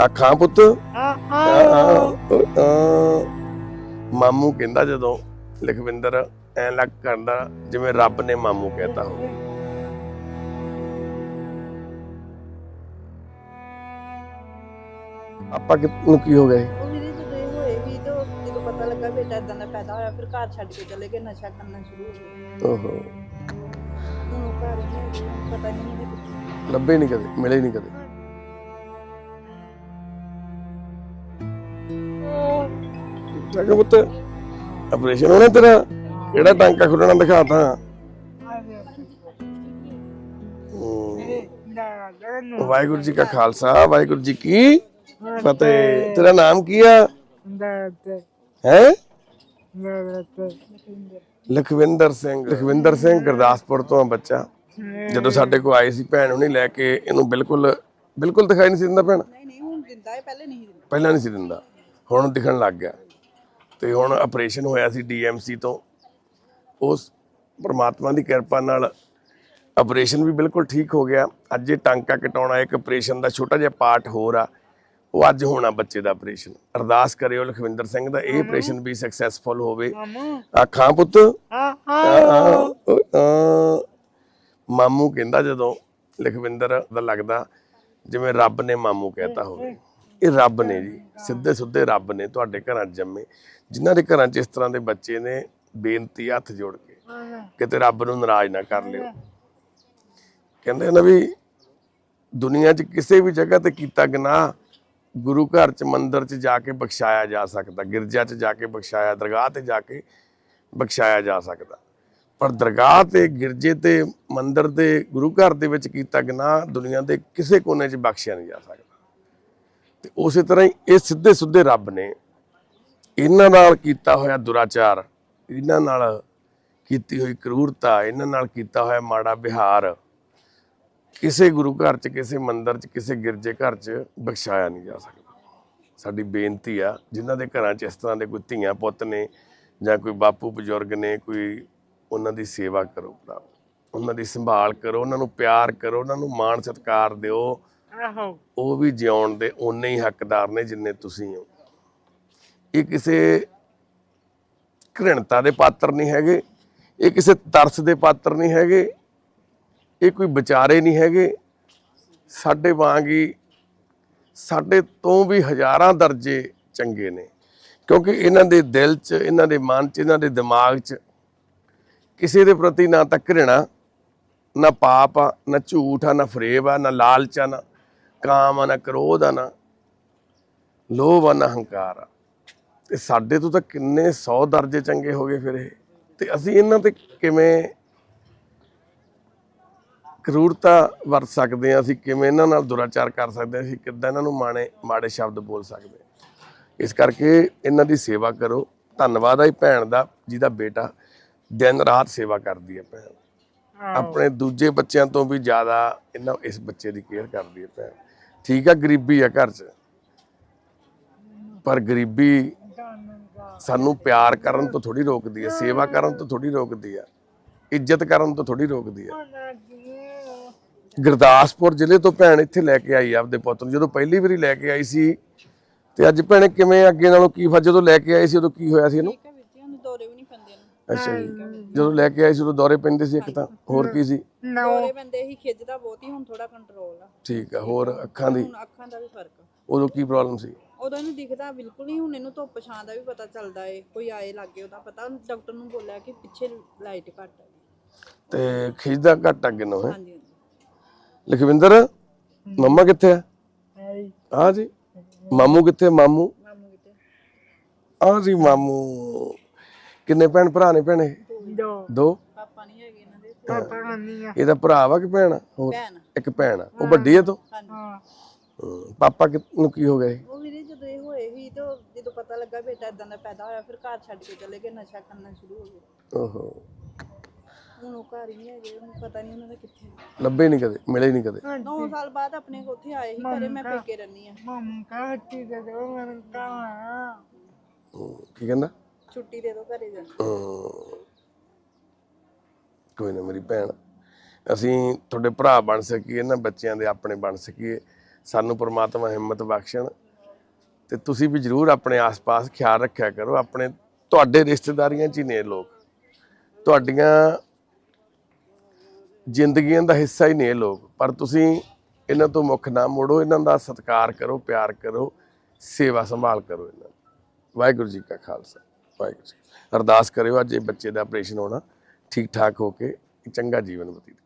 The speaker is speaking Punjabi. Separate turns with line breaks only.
ਆਖਾਂ ਪੁੱਤ ਆ, ਆ, ਮਾਮੂ ਕਹਿੰਦਾ ਜਦੋਂ ਲਖਵਿੰਦਰ ਐ ਲੱਗ ਕਰਦਾ ਜਿਵੇਂ ਰੱਬ ਨੇ ਮਾਮੂ ਕਹਿਤਾ ਹੋਵੇ ਆਪਾਂ ਕਿ- ਨੂੰ ਕੀ ਹੋ ਗਏ
ਉਹ ਵੀਰੇ ਜਦੋਂ ਇਹ ਹੋਏ ਵੀ ਤੇ ਉਹ ਜਦੋਂ ਪਤਾ ਲੱਗਾ ਬੇਟਾ ਇਦਾਂ ਦਾ ਪੈਦਾ ਹੋਇਆ ਫਿਰ ਘਰ ਛੱਡ ਕੇ ਚਲੇ ਗਏ ਨਸ਼ਾ ਕਰਨਾ ਸ਼ੁਰੂ ਹੋ ਗਿਆ
ਓਹੋ
ਹੁਣ ਉਹ ਘਰ ਹੀ ਨਹੀਂ ਹੈਗੇ, ਪਤਾ ਨਹੀਂ ਇਹਦੇ ਕਿੱਥੇ
ਲੱਭੇ ਨਹੀਂ ਕਦੇ ਮਿਲੇ ਨਹੀਂ ਕਦੇ ਲੱਗਾ ਪੁੱਤ ਆਪਰੇਸ਼ਨ ਹੋਣਾ ਤੇਰਾ। ਕਿਹੜਾ ਟਾਂਕਾ ਖੁੱਲਣਾ ਦਿਖਾ ਤਾਂ। ਵਾਹਿਗੁਰੂ ਜੀ ਕਾ ਖਾਲਸਾ ਵਾਹਿਗੁਰੂ ਜੀ ਕੀ ਫਤਿਹ। ਤੇਰਾ ਨਾਮ ਕੀ ਆ? ਹੈ? ਲਖਵਿੰਦਰ ਸਿੰਘ। ਲਖਵਿੰਦਰ ਸਿੰਘ ਗੁਰਦਾਸਪੁਰ ਤੋਂ ਆ ਬੱਚਾ। ਜਦੋਂ ਸਾਡੇ ਕੋਲ ਆਏ ਸੀ ਭੈਣ ਉਹਨੇ ਲੈ ਕੇ ਇਹਨੂੰ ਬਿਲਕੁਲ ਬਿਲਕੁਲ ਦਿਖਾਈ ਨਹੀਂ ਸੀ ਦਿੰਦਾ ਭੈਣ।
ਨਹੀਂ ਨਹੀਂ ਹੁਣ ਦਿੰਦਾ ਹੈ ਪਹਿਲੇ ਨਹੀਂ ਦਿੰਦਾ।
ਪਹਿਲਾਂ ਨਹੀਂ ਸੀ ਦਿੰਦਾ। ਹੁਣ ਦਿਖਣ ਲੱਗ ਗਿਆ। ਤੇ ਹੁਣ ਆਪਰੇਸ਼ਨ ਹੋਇਆ ਸੀ ਡੀਐਮਸੀ ਤੋਂ। ਉਸ ਪ੍ਰਮਾਤਮਾ ਦੀ ਕਿਰਪਾ ਨਾਲ ਆਪਰੇਸ਼ਨ ਵੀ ਬਿਲਕੁਲ ਠੀਕ ਹੋ ਗਿਆ। ਅੱਜ ਇਹ ਟਾਂਕਾ ਕਟਾਉਣਾ ਇੱਕ ਆਪਰੇਸ਼ਨ ਦਾ ਛੋਟਾ ਜਿਹਾ ਪਾਰਟ ਹੋਰ ਆ ਉਹ ਅੱਜ ਹੋਣਾ ਬੱਚੇ ਦਾ ਆਪਰੇਸ਼ਨ ਅਰਦਾਸ ਕਰਿਓ ਲਖਵਿੰਦਰ ਸਿੰਘ ਦਾ ਇਹ ਆਪਰੇਸ਼ਨ ਵੀ ਸਕਸੈਸਫੁਲ ਹੋਵੇ। ਆਖਾਂ ਪੁੱਤ। ਮਾਮੂ ਕਹਿੰਦਾ ਜਦੋਂ ਲਖਵਿੰਦਰ ਦਾ ਲੱਗਦਾ ਜਿਵੇਂ ਰੱਬ ਨੇ ਮਾਮੂ ਕਹਿਤਾ ਹੋਵੇ। ਇਹ ਰੱਬ ਨੇ ਜੀ, ਸਿੱਧੇ ਸੁੱਧੇ ਰੱਬ ਨੇ ਤੁਹਾਡੇ ਘਰਾਂ 'ਚ ਜੰਮੇ। ਜਿਨ੍ਹਾਂ ਦੇ ਘਰਾਂ 'ਚ ਇਸ ਤਰ੍ਹਾਂ ਦੇ ਬੱਚੇ ਨੇ, ਬੇਨਤੀ ਹੱਥ ਜੋੜ ਕੇ ਕਿਤੇ ਰੱਬ ਨੂੰ ਨਾਰਾਜ਼ ਨਾ ਕਰ ਲਿਓ। ਕਹਿੰਦੇ ਨਾ ਵੀ ਦੁਨੀਆ 'ਚ ਕਿਸੇ ਵੀ ਜਗ੍ਹਾ ਤੇ ਕੀਤਾ ਗੁਨਾਹ, ਗੁਰੂ ਘਰ 'ਚ ਮੰਦਿਰ 'ਚ ਜਾ ਕੇ ਬਖਸ਼ਾਇਆ ਜਾ ਸਕਦਾ, ਗਿਰਜਾ 'ਚ ਜਾ ਕੇ ਬਖਸ਼ਾਇਆ, ਦਰਗਾਹ ਤੇ ਜਾ ਕੇ ਬਖਸ਼ਾਇਆ ਜਾ ਸਕਦਾ। ਪਰ ਦਰਗਾਹ ਤੇ, ਗਿਰਜੇ ਤੇ, ਮੰਦਿਰ ਦੇ ਗੁਰੂ ਘਰ ਦੇ ਵਿੱਚ ਕੀਤਾ ਗੁਨਾਹ ਦੁਨੀਆ ਦੇ ਕਿਸੇ ਕੋਨੇ 'ਚ ਬਖਸ਼ਿਆ ਨਹੀਂ ਜਾ ਸਕਦਾ। ਤੇ ਉਸੇ ਤਰ੍ਹਾਂ ਹੀ ਇਹ ਸਿੱਧੇ ਸੁੱਧੇ ਰੱਬ ਨੇ ਇਹਨਾਂ ਨਾਲ ਕੀਤਾ ਹੋਇਆ ਦੁਰਾਚਾਰ, ਇਹਨਾਂ ਨਾਲ ਕੀਤੀ ਹੋਈ ਕਰੂਰਤਾ, ਇਹਨਾਂ ਨਾਲ ਕੀਤਾ ਹੋਇਆ ਮਾੜਾ ਵਿਹਾਰ ਕਿਸੇ ਗੁਰੂ ਘਰ 'ਚ, ਕਿਸੇ ਮੰਦਿਰ 'ਚ, ਕਿਸੇ ਗਿਰਜੇ ਘਰ 'ਚ ਬਖਸ਼ਾਇਆ ਨਹੀਂ ਜਾ ਸਕਦਾ। ਸਾਡੀ ਬੇਨਤੀ ਆ, ਜਿਨ੍ਹਾਂ ਦੇ ਘਰਾਂ 'ਚ ਇਸ ਤਰ੍ਹਾਂ ਦੇ ਕੋਈ ਧੀਆਂ ਪੁੱਤ ਨੇ ਜਾਂ ਕੋਈ ਬਾਪੂ ਬਜ਼ੁਰਗ ਨੇ, ਕੋਈ ਉਹਨਾਂ ਦੀ ਸੇਵਾ ਕਰੋ ਭਰਾ, ਉਹਨਾਂ ਦੀ ਸੰਭਾਲ ਕਰੋ, ਉਹਨਾਂ ਨੂੰ ਪਿਆਰ ਕਰੋ, ਉਹਨਾਂ ਨੂੰ ਮਾਣ ਸਤਿਕਾਰ ਦਿਓ ਉਹ ਵੀ ਜਿਉਣ ਦੇ ਓਨੇ ਹੀ ਹੱਕਦਾਰ ਨੇ ਜਿੰਨੇ ਤੁਸੀਂ ਹੋ। ਇਹ ਕਿਸੇ ਘ੍ਰਿਣਤਾ ਦੇ ਪਾਤਰ ਨਹੀਂ ਹੈਗੇ, ਇਹ ਕਿਸੇ ਤਰਸ ਦੇ ਪਾਤਰ ਨਹੀਂ ਹੈਗੇ, ਇਹ ਕੋਈ ਵਿਚਾਰੇ ਨਹੀਂ ਹੈਗੇ। ਸਾਡੇ ਵਾਂਗ ਹੀ ਸਾਡੇ ਤੋਂ ਵੀ ਹਜ਼ਾਰਾਂ ਦਰਜੇ ਚੰਗੇ ਨੇ। ਕਿਉਂਕਿ ਇਹਨਾਂ ਦੇ ਦਿਲ 'ਚ, ਇਹਨਾਂ ਦੇ ਮਨ 'ਚ, ਇਹਨਾਂ ਦੇ ਦਿਮਾਗ 'ਚ ਕਿਸੇ ਦੇ ਪ੍ਰਤੀ ਨਾ ਤਾਂ ਘ੍ਰਿਣਾ, ਨਾ ਪਾਪ ਆ, ਨਾ ਝੂਠ ਆ, ਨਾ ਫਰੇਬ ਆ, ਨਾ ਲਾਲਚ ਆ, ਨਾ ਕਾਮ ਆ ਨਾ ਕ੍ਰੋਧ ਆ ਨਾ ਲੋਭ ਆ ਨਾ ਹੰਕਾਰ ਆ। ਤੇ ਸਾਡੇ ਤੋਂ ਤਾਂ ਕਿੰਨੇ 100 ਦਰਜੇ ਚੰਗੇ ਹੋ ਗਏ ਫਿਰ ਇਹ। ਤੇ ਅਸੀਂ ਇਹਨਾਂ ਤੇ ਕਿਵੇਂ ਕਰੂਰਤਾ ਵਰਤ ਸਕਦੇ ਹਾਂ? ਅਸੀਂ ਕਿਵੇਂ ਇਹਨਾਂ ਨਾਲ ਦੁਰਾਚਾਰ ਕਰ ਸਕਦੇ ਹਾਂ? ਅਸੀਂ ਕਿੱਦਾਂ ਇਹਨਾਂ ਨੂੰ ਮਾਣੇ ਮਾੜੇ ਸ਼ਬਦ ਬੋਲ ਸਕਦੇ ਇਸ ਕਰਕੇ ਇਹਨਾਂ ਦੀ ਸੇਵਾ ਕਰੋ। ਧੰਨਵਾਦ ਆ ਇਹ ਭੈਣ ਦਾ ਜਿਹਦਾ ਬੇਟਾ ਦਿਨ ਰਾਤ ਸੇਵਾ ਕਰਦੀ ਹੈ ਭੈਣ। ਆਪਣੇ ਦੂਜੇ ਬੱਚਿਆਂ ਤੋਂ ਵੀ ਜ਼ਿਆਦਾ ਇਹਨਾਂ ਇਸ ਬੱਚੇ ਦੀ ਕੇਅਰ ਕਰਦੀ ਹੈ ਭੈਣ। ਠੀਕ ਆ, ਗਰੀਬੀ ਆ ਘਰ 'ਚ। ਪਰ ਗਰੀਬੀ ਸਾਨੂੰ ਪਿਆਰ ਕਰਨ ਤੋਂ ਥੋੜੀ ਰੋਕਦੀ ਹੈ ਸੇਵਾ ਕਰਨ ਤੋਂ ਥੋੜੀ ਰੋਕਦੀ ਹੈ ਇੱਜ਼ਤ ਕਰਨ ਤੋਂ ਥੋੜੀ ਰੋਕਦੀ ਹੈ ਗੁਰਦਾਸਪੁਰ ਜ਼ਿਲ੍ਹੇ ਤੋਂ ਭੈਣ ਇੱਥੇ ਲੈ ਕੇ ਆਈ ਆਪਦੇ ਪੁੱਤ ਨੂੰ, ਜਦੋਂ ਪਹਿਲੀ ਵਾਰੀ ਲੈ ਕੇ ਆਈ ਸੀ, ਤੇ ਅੱਜ ਭੈਣੇ ਕਿਵੇਂ ਅੱਗੇ ਨਾਲੋਂ ਕੀ ਫ਼ਰਕ ਜਦੋਂ ਲੈ ਕੇ ਆਏ ਸੀ, ਉਦੋਂ ਕੀ ਹੋਇਆ ਸੀ ਇਹਨੂੰ
ਠੀਕ ਹੈ ਵੀਰ ਜੀ ਉਹਨੂੰ ਦੌਰੇ ਵੀ ਨਹੀਂ ਪੈਂਦੇ ਨੇ
ਅੱਛਾ ਜੀ। ਜਦੋਂ ਲੈ ਕੇ ਆਈ ਸੀ ਉਦੋਂ ਦੌਰੇ ਪੈਂਦੇ ਸੀ ਇੱਕ ਤਾਂ। ਹੋਰ ਕੀ ਸੀ?
ਦੌਰੇ ਪੈਂਦੇ ਹੀ ਖਿੱਚਦਾ ਬਹੁਤ ਹੀ ਹੁਣ ਥੋੜਾ ਕੰਟਰੋਲ ਆ।
ਠੀਕ ਆ ਹੋਰ ਅੱਖਾਂ ਦੀ?
ਹੁਣ ਅੱਖਾਂ ਦਾ ਵੀ ਫ਼ਰਕ ਆ।
ਉਦੋਂ ਕੀ ਪ੍ਰੋਬਲਮ ਸੀ?
ਉਦੋਂ ਇਹਨੂੰ ਦਿਖਦਾ ਬਿਲਕੁਲ ਨਹੀਂ ਹੁਣ ਇਹਨੂੰ ਧੁੱਪ ਛਾਂ ਦਾ ਵੀ ਪਤਾ ਚੱਲਦਾ ਏ ਕੋਈ ਆਏ ਲੱਗੇ ਉਹਦਾ ਪਤਾ। ਡਾਕਟਰ ਨੂੰ ਬੋਲਿਆ ਕਿ ਪਿੱਛੇ ਲਾਈਟ ਘੱਟ ਹੈ
ਤੇ ਖਿੱਚਦਾ ਘੱਟ ਅੱਗੇ ਨੂੰ ਹੈ?
ਹਾਂਜੀ ਹਾਂਜੀ।
ਲਖਵਿੰਦਰ ਮੰਮਾ ਕਿੱਥੇ ਆ? ਆ ਜੀ। ਮਾਮੂ ਕਿੱਥੇ? ਮਾਮੂ? ਆ? ਜੀ ਮਾਮੂ। ਕਿੰਨੇ ਭੈਣ ਭਰਾ ਨੇ ਭੈਣੇ?
ਦੋ।
ਦੋ?
ਪਾਪਾ ਨਹੀਂ ਹੈਗੇ ਇਹਨਾਂ ਦੇ।
ਪਾਪਾ ਮੰਮੀ ਆ।
ਇਹਦਾ ਭਰਾ ਵਾ ਕਿ ਭੈਣ ਆ? ਹੋਰ
ਭੈਣ।
ਇੱਕ ਭੈਣ ਆ। ਉਹ ਵੱਡੀ ਹੈ ਤੋਂ?
ਹਾਂ।
ਹਮ, ਪਾਪਾ ਕਿ- ਨੂੰ ਕੀ ਹੋ ਗਿਆ ਇਹ?
ਉਹ ਵੀਰੇ ਜਦੋਂ ਇਹ ਹੋਏ ਸੀ ਤੇ ਉਹ ਜਦੋਂ ਪਤਾ ਲੱਗਾ ਬੇਟਾ ਇਦਾਂ ਦਾ ਪੈਦਾ ਹੋਇਆ ਫਿਰ ਘਰ ਛੱਡ ਕੇ ਚਲੇ ਗਏ ਨਸ਼ਾ ਕਰਨਾ ਸ਼ੁਰੂ ਹੋ ਗਿਆ।
ਓਹੋ।
ਹੁਣ ਉਹ ਘਰ ਹੀ ਨਹੀਂ ਹੈਗੇ ਉਹਨੂੰ ਪਤਾ ਨਹੀਂ ਉਹਨਾਂ ਦਾ ਕਿੱਥੇ
ਲੱਭੇ ਨਹੀਂ ਕਦੇ ਮਿਲੇ ਨਹੀਂ ਕਦੇ।
9 ਸਾਲ ਬਾਅਦ ਆਪਣੇ ਕੋਲ ਉੱਥੇ ਆਏ ਸੀ ਘਰੇ ਮੈਂ ਪੇਕੇ ਰਹਿੰਦੀ ਆ
ਮੰਮ ਕਾ ਟੀ ਦੇ ਦੋ ਮੈਂ ਕਾ
ਹਮ, ਕੀ ਕਹਿੰਦਾ?
ਛੁੱਟੀ ਦੇ ਦੋ ਘਰੇ ਜਾਣਾ
ਹਮ, ਕੋਈ ਨਾ ਮੇਰੀ ਭੈਣ ਅਸੀਂ ਤੁਹਾਡੇ ਭਰਾ ਬਣ ਸਕੀਏ ਨਾ ਬੱਚਿਆਂ ਦੇ ਆਪਣੇ ਬਣ ਸਕੀਏ। ਸਾਨੂੰ ਪ੍ਰਮਾਤਮਾ ਹਿੰਮਤ ਬਖਸ਼ਣ। ਤੇ ਤੁਸੀਂ ਵੀ ਜਰੂਰ ਆਪਣੇ ਆਸ-ਪਾਸ ਖਿਆਲ ਰੱਖਿਆ ਕਰੋ। ਆਪਣੇ ਤੁਹਾਡੇ ਰਿਸ਼ਤੇਦਾਰੀਆਂ 'ਚ ਹੀ ਨੇ ਲੋਕ। ਤੁਹਾਡੀਆਂ ਜ਼ਿੰਦਗੀਆਂ ਦਾ ਹਿੱਸਾ ਹੀ ਨੇ ਇਹ ਲੋਕ। ਪਰ ਤੁਸੀਂ ਇਹਨਾਂ ਤੋਂ ਮੁੱਖ ਨਾ ਮੋੜੋ। ਇਹਨਾਂ ਦਾ ਸਤਿਕਾਰ ਕਰੋ ਪਿਆਰ ਕਰੋ। ਸੇਵਾ ਸੰਭਾਲ ਕਰੋ ਇਹਨਾਂ ਦੀ। ਵਾਹਿਗੁਰੂ ਜੀ ਕਾ ਖਾਲਸਾ। ਵਾਹਿਗੁਰੂ ਜੀ ਅਰਦਾਸ ਕਰਿਓ ਅੱਜ ਇਹ ਬੱਚੇ ਦਾ ਆਪਰੇਸ਼ਨ ਹੋਣਾ ਠੀਕ ਠਾਕ ਹੋ ਕੇ, ਚੰਗਾ ਜੀਵਨ ਬਤੀਤ